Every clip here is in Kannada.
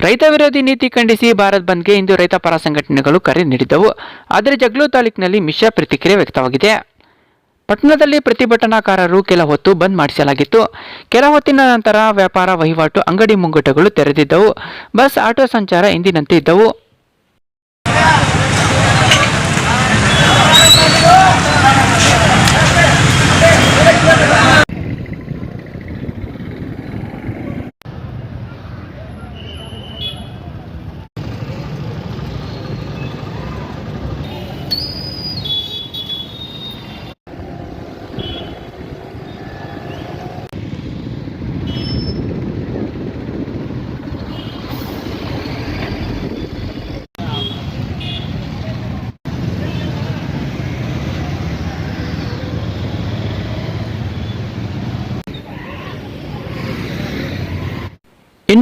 ರೈತ ವಿರೋಧಿ ನೀತಿ ಖಂಡಿಸಿ ಭಾರತ್ ಬಂದ್ಗೆ ಇಂದು ರೈತ ಪರ ಸಂಘಟನೆಗಳು ಕರೆ ನೀಡಿದ್ದವು. ಆದರೆ ಜಗ್ಲೂ ತಾಲೂಕಿನಲ್ಲಿ ಮಿಶ್ರ ಪ್ರತಿಕ್ರಿಯೆ ವ್ಯಕ್ತವಾಗಿದೆ. ಪಟ್ಟಣದಲ್ಲಿ ಪ್ರತಿಭಟನಾಕಾರರು ಕೆಲ ಹೊತ್ತು ಬಂದ್ ಮಾಡಿಸಲಾಗಿತ್ತು. ಕೆಲ ಹೊತ್ತಿನ ನಂತರ ವ್ಯಾಪಾರ ವಹಿವಾಟು ಅಂಗಡಿ ಮುಂಗಟ್ಟುಗಳು ತೆರೆದಿದ್ದವು. ಬಸ್, ಆಟೋ ಸಂಚಾರ ಎಂದಿನಂತೆ ಇದ್ದವು.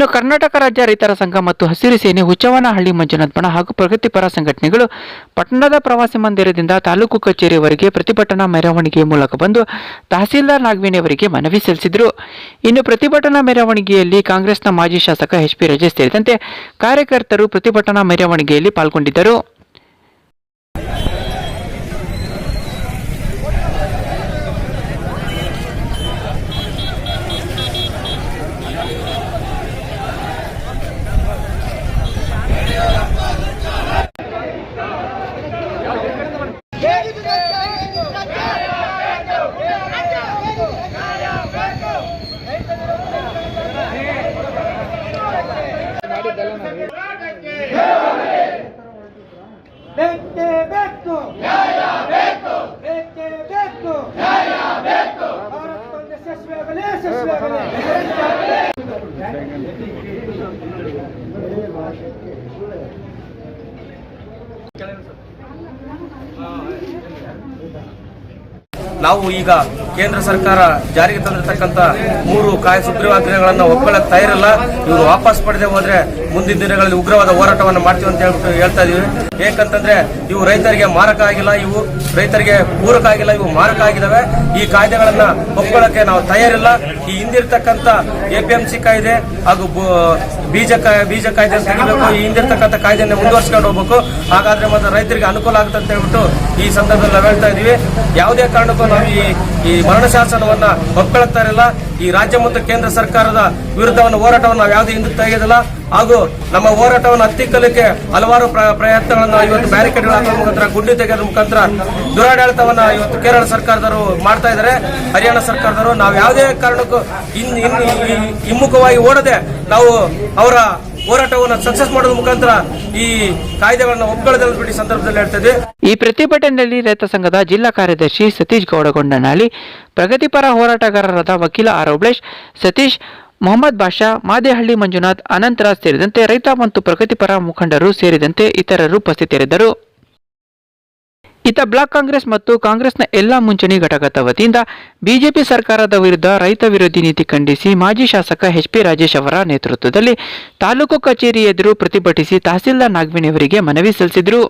ಇನ್ನು ಕರ್ನಾಟಕ ರಾಜ್ಯ ರೈತರ ಸಂಘ ಮತ್ತು ಹಸಿರು ಸೇನೆ ಹುಚ್ಚವನಹಳ್ಳಿ ಮಂಜುನಾಥ್ ಬಣ ಹಾಗೂ ಪ್ರಗತಿಪರ ಸಂಘಟನೆಗಳು ಪಟ್ಟಣದ ಪ್ರವಾಸಿ ಮಂದಿರದಿಂದ ತಾಲೂಕು ಕಚೇರಿವರೆಗೆ ಪ್ರತಿಭಟನಾ ಮೆರವಣಿಗೆ ಮೂಲಕ ಬಂದು ತಹಸೀಲ್ದಾರ್ ನಾಗವೇಣಿಯವರಿಗೆ ಮನವಿ ಸಲ್ಲಿಸಿದರು. ಇನ್ನು ಪ್ರತಿಭಟನಾ ಮೆರವಣಿಗೆಯಲ್ಲಿ ಕಾಂಗ್ರೆಸ್ನ ಮಾಜಿ ಶಾಸಕ ಎಚ್ ಪಿ ರಜೇಶ್ ಸೇರಿದಂತೆ ಕಾರ್ಯಕರ್ತರು ಪ್ರತಿಭಟನಾ ಮೆರವಣಿಗೆಯಲ್ಲಿ ಪಾಲ್ಗೊಂಡಿದ್ದರು. ಸರ್ ನಾವು ಈಗ ಕೇಂದ್ರ ಸರ್ಕಾರ ಜಾರಿಗೆ ತಂದಿರತಕ್ಕಂತ ಮೂರು ಕಾಯ ಸುಗ್ರೀವಾಜ್ಞೆಗಳನ್ನು ಒಪ್ಪಳಕ್ಕೆ ತಯಾರಿಲ್ಲ. ಇವರು ವಾಪಸ್ ಪಡೆದೆ ಹೋದ್ರೆ ಮುಂದಿನ ದಿನಗಳಲ್ಲಿ ಉಗ್ರವಾದ ಹೋರಾಟವನ್ನು ಮಾಡ್ತೀವಿ ಅಂತ ಹೇಳ್ಬಿಟ್ಟು ಹೇಳ್ತಾ ಇದೀವಿ. ಏಕಂತಂದ್ರೆ ಇವು ರೈತರಿಗೆ ಮಾರಕ ಆಗಿಲ್ಲ, ಇವು ರೈತರಿಗೆ ಪೂರಕ ಆಗಿಲ್ಲ, ಇವು ಮಾರಕ ಆಗಿದಾವೆ ಈ ಕಾಯ್ದೆಗಳನ್ನ ಒಪ್ಕೊಳ್ಳಕ್ಕೆ ನಾವು ತಯಾರಿಲ್ಲ. ಈ ಹಿಂದಿರ್ತಕ್ಕಂತ ಸಿ ಕಾಯ್ದೆ ಹಾಗೂ ಬೀಜ ಬೀಜ ಕಾಯ್ದೆ ತೆಗಿಬೇಕು ಈ ಹಿಂದಿರ್ತಕ್ಕಂಥ ಕಾಯ್ದೆಯನ್ನು ಮುಂದುವರ್ಸ್ಕೊಂಡು ಹೋಗ್ಬೇಕು. ಹಾಗಾದ್ರೆ ಮತ್ತೆ ರೈತರಿಗೆ ಅನುಕೂಲ ಆಗುತ್ತೆ ಅಂತ ಹೇಳ್ಬಿಟ್ಟು ಈ ಸಂದರ್ಭದಲ್ಲಿ ನಾವು ಹೇಳ್ತಾ ಇದೀವಿ. ಯಾವುದೇ ಕಾರಣಕ್ಕೂ ನಾವು ಈ ಈ ಮರಣ ಶಾಸನವನ್ನ ಒಪ್ಕೊಳ್ತಾ ಈ ರಾಜ್ಯ ಮತ್ತು ಕೇಂದ್ರ ಸರ್ಕಾರದ ವಿರುದ್ಧವನ್ನು ಹೋರಾಟವನ್ನು ನಾವು ಯಾವುದೇ ಹಿಂದಕ್ಕೆ ತೆಗೆಯೋದಿಲ್ಲ ಹಾಗೂ ನಮ್ಮ ಹೋರಾಟವನ್ನು ಹತ್ತಿಕ್ಕಲಿಕ್ಕೆ ಹಲವಾರು ಪ್ರಯತ್ನಗಳನ್ನು ಇವತ್ತು ಬ್ಯಾರಿಕೇಡ್ಗಳ ಮುಖಾಂತರ, ಗುಂಡಿ ತೆಗೆಯೋದ್ರ ಮುಖಾಂತರ ದುರಾಡಳಿತವನ್ನ ಇವತ್ತು ಕೇರಳ ಸರ್ಕಾರದವರು ಮಾಡ್ತಾ ಇದ್ದಾರೆ. ಹರಿಯಾಣ ಸರ್ಕಾರದವರು ನಾವು ಯಾವುದೇ ಕಾರಣಕ್ಕೂ ಇನ್ ಇನ್ ಹಿಮ್ಮುಖವಾಗಿ ಓಡದೆ ನಾವು ಅವರ ಹೋರಾಟವನ್ನು ಸಕ್ಸಸ್ ಮಾಡೋದ್ರ ಮುಖಾಂತರ ಈ ಕಾಯ್ದೆಗಳನ್ನು ಈ ಸಂದರ್ಭದಲ್ಲಿ ಹೇಳ್ತಾ ಇದ್ದೀವಿ ಈ ಪ್ರತಿಭಟನೆಯಲ್ಲಿ ರೈತ ಸಂಘದ ಜಿಲ್ಲಾ ಕಾರ್ಯದರ್ಶಿ ಸತೀಶ್ ಗೌಡಗೊಂಡನಹಳ್ಳಿ ಪ್ರಗತಿಪರ ಹೋರಾಟಗಾರರಾದ ವಕೀಲ ಆರ್ ಓಬ್ಳೇಶ್ ಸತೀಶ್, ಮೊಹಮ್ಮದ್ ಬಾಷಾ, ಮಾದೇಹಳ್ಳಿ ಮಂಜುನಾಥ್, ಅನಂತರಾಜ್ ಸೇರಿದಂತೆ ರೈತ ಮತ್ತು ಪ್ರಗತಿಪರ ಮುಖಂಡರು ಸೇರಿದಂತೆ ಇತರರು ಉಪಸ್ಥಿತರಿದ್ದರು. ಇತ ಬ್ಲಾಕ್ ಕಾಂಗ್ರೆಸ್ ಮತ್ತು ಕಾಂಗ್ರೆಸ್ನ ಎಲ್ಲಾ ಮುಂಚೂಣಿ ಘಟಕದ ವತಿಯಿಂದ ಬಿಜೆಪಿ ಸರ್ಕಾರದ ವಿರುದ್ಧ ರೈತ ವಿರೋಧಿ ನೀತಿ ಖಂಡಿಸಿ ಮಾಜಿ ಶಾಸಕ ಎಚ್ ಪಿ ರಾಜೇಶ್ ಅವರ ನೇತೃತ್ವದಲ್ಲಿ ತಾಲೂಕು ಕಚೇರಿ ಎದುರು ಪ್ರತಿಭಟಿಸಿ ತಹಸೀಲ್ದಾರ್ ನಾಗವೇಣಿಯವರಿಗೆ ಮನವಿ ಸಲ್ಲಿಸಿದರು.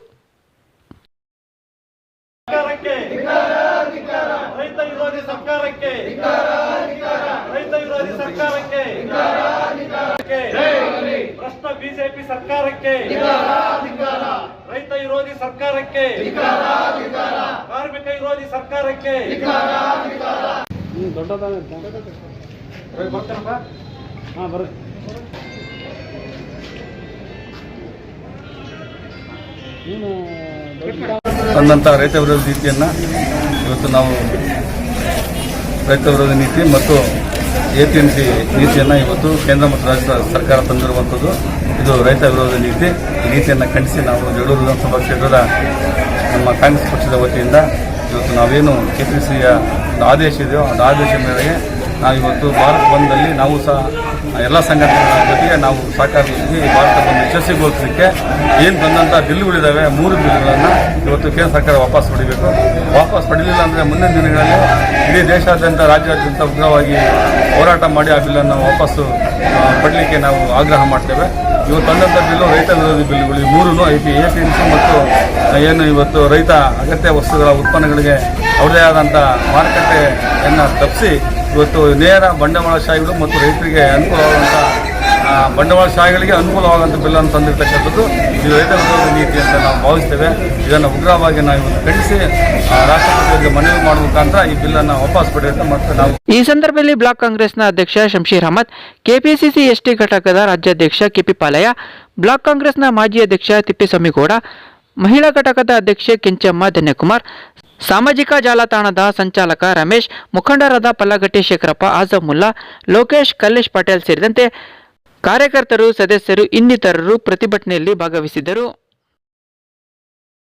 ಸರ್ಕಾರಕ್ಕೆ. ವಿರೋಧಿ ಸರ್ಕಾರಕ್ಕೆ. ಕಾರ್ಮಿಕ ವಿರೋಧಿ ಸರ್ಕಾರಕ್ಕೆ. ಸರ್ಕಾರಕ್ಕೆ ತಂದಂಥ ರೈತ ವಿರೋಧಿ ನೀತಿಯನ್ನು ಇವತ್ತು ನಾವು ರೈತ ವಿರೋಧಿ ನೀತಿ ಮತ್ತು ಎ ಪಿ ಎಂ ಸಿ ನೀತಿಯನ್ನು ಇವತ್ತು ಕೇಂದ್ರ ಮತ್ತು ರಾಜ್ಯ ಸರ್ಕಾರ ತಂದಿರುವಂಥದ್ದು. ಇದು ರೈತ ವಿರೋಧ ನೀತಿ. ಈ ನೀತಿಯನ್ನು ಖಂಡಿಸಿ ನಾವು ಜಗಳೂರು ವಿಧಾನಸಭಾ ಕ್ಷೇತ್ರದ ನಮ್ಮ ಕಾಂಗ್ರೆಸ್ ಪಕ್ಷದ ವತಿಯಿಂದ ಇವತ್ತು ನಾವೇನು ಕೆ ಪಿ ಸಿಯ ಆದೇಶ ಇದೆಯೋ ಅದು ಆದೇಶ ಮೇರೆಗೆ ನಾವು ಇವತ್ತು ಭಾರತ್ ಬಂದಲ್ಲಿ ನಾವು ಸಹ ಎಲ್ಲ ಸಂಘಟನೆಗಳ ಜೊತೆಗೆ ನಾವು ಸಹಕಾರಿಸಿ ಭಾರತ ಬಂದ್ ಯಶಸ್ವಿಗೊಳಿಸಲಿಕ್ಕೆ ಏನು ಬಂದಂಥ ಬಿಲ್ಗಳಿದ್ದಾವೆ ಮೂರು ಬಿಲ್ಗಳನ್ನು ಇವತ್ತು ಕೇಂದ್ರ ಸರ್ಕಾರ ವಾಪಸ್ ಪಡಿಬೇಕು. ವಾಪಸ್ ಪಡೆಯಲಿಲ್ಲ ಅಂದರೆ ಮುಂದಿನ ದಿನಗಳಲ್ಲಿ ಇಡೀ ದೇಶಾದ್ಯಂತ ರಾಜ್ಯಾದ್ಯಂತ ಉಗ್ರವಾಗಿ ಹೋರಾಟ ಮಾಡಿ ಆ ಬಿಲ್ಲನ್ನು ವಾಪಸ್ಸು ಪಡಲಿಕ್ಕೆ ನಾವು ಆಗ್ರಹ ಮಾಡ್ತೇವೆ. ಇವತ್ತು ತಂದಂಥ ಬಿಲ್ಲು ರೈತ ವಿರೋಧಿ ಬಿಲ್ಗಳು ಮೂರೂ I P, A P, M C ಮತ್ತು ಏನು ಇವತ್ತು ರೈತ ಅಗತ್ಯ ವಸ್ತುಗಳ ಉತ್ಪನ್ನಗಳಿಗೆ ಅವರದೇ ಆದಂಥ ಮಾರುಕಟ್ಟೆಯನ್ನು ತಪ್ಪಿಸಿ ಇವತ್ತು ನೇರ ಬಂಡವಾಳಶಾಹಿಗಳು ಮತ್ತು ರೈತರಿಗೆ ಅನುಕೂಲವಾದಂಥ ಬಂಡವಾಳ ಬಂಡವಾಳಶಾಹಿಗಳಿಗೆ ಅನುಕೂಲವಾಗುವಂಥ ಬಿಲ್ ಅನ್ನು ತಂದಿರತಕ್ಕಂಥದ್ದು ಇದು ರೈತ ವಿರೋಧಿ ನೀತಿ ಅಂತ ನಾವು ಭಾವಿಸ್ತೇವೆ. ಇದನ್ನು ಉಗ್ರವಾಗಿ ನಾವು ಖಂಡಿಸಿ ಆ, ರಾಷ್ಟ್ರಪತಿಯವರಿಗೆ ಮನವಿ ಮಾಡುವ ಮುಖಾಂತರ ಈ ಬಿಲ್ಲನ್ನು ವಾಪಸ್ ಪಡೆಯುತ್ತೆ ಮತ್ತು ನಾವು ಈ ಸಂದರ್ಭದಲ್ಲಿ ಬ್ಲಾಕ್ ಕಾಂಗ್ರೆಸ್ನ ಅಧ್ಯಕ್ಷ ಶಂಶೀರ್ ಅಹಮದ್ ಕೆಪಿಸಿಸಿ ಎಸ್ಟಿ ಘಟಕದ ರಾಜ್ಯಾಧ್ಯಕ್ಷ ಕೆಪಿ ಪಾಲಯ್ಯ ಬ್ಲಾಕ್ ಕಾಂಗ್ರೆಸ್ನ ಮಾಜಿ ಅಧ್ಯಕ್ಷ ತಿಪ್ಪೇಸ್ವಾಮಿಗೌಡ ಮಹಿಳಾ ಘಟಕದ ಅಧ್ಯಕ್ಷೆ ಕೆಂಚಮ್ಮ ಧನ್ಯಕುಮಾರ್ ಸಾಮಾಜಿಕ ಜಾಲತಾಣದ ಸಂಚಾಲಕ ರಮೇಶ್, ಮುಖಂಡರಾದ ಪಲ್ಲಗಟ್ಟಿ ಶೇಖರಪ್ಪ ಆಜಮುಲ್ಲಾ ಮುಲ್ಲಾ, ಲೋಕೇಶ್, ಕಲ್ಲೇಶ್ ಪಟೇಲ್ ಸೇರಿದಂತೆ ಕಾರ್ಯಕರ್ತರು, ಸದಸ್ಯರು, ಇನ್ನಿತರರು ಪ್ರತಿಭಟನೆಯಲ್ಲಿ ಭಾಗವಹಿಸಿದ್ದರು.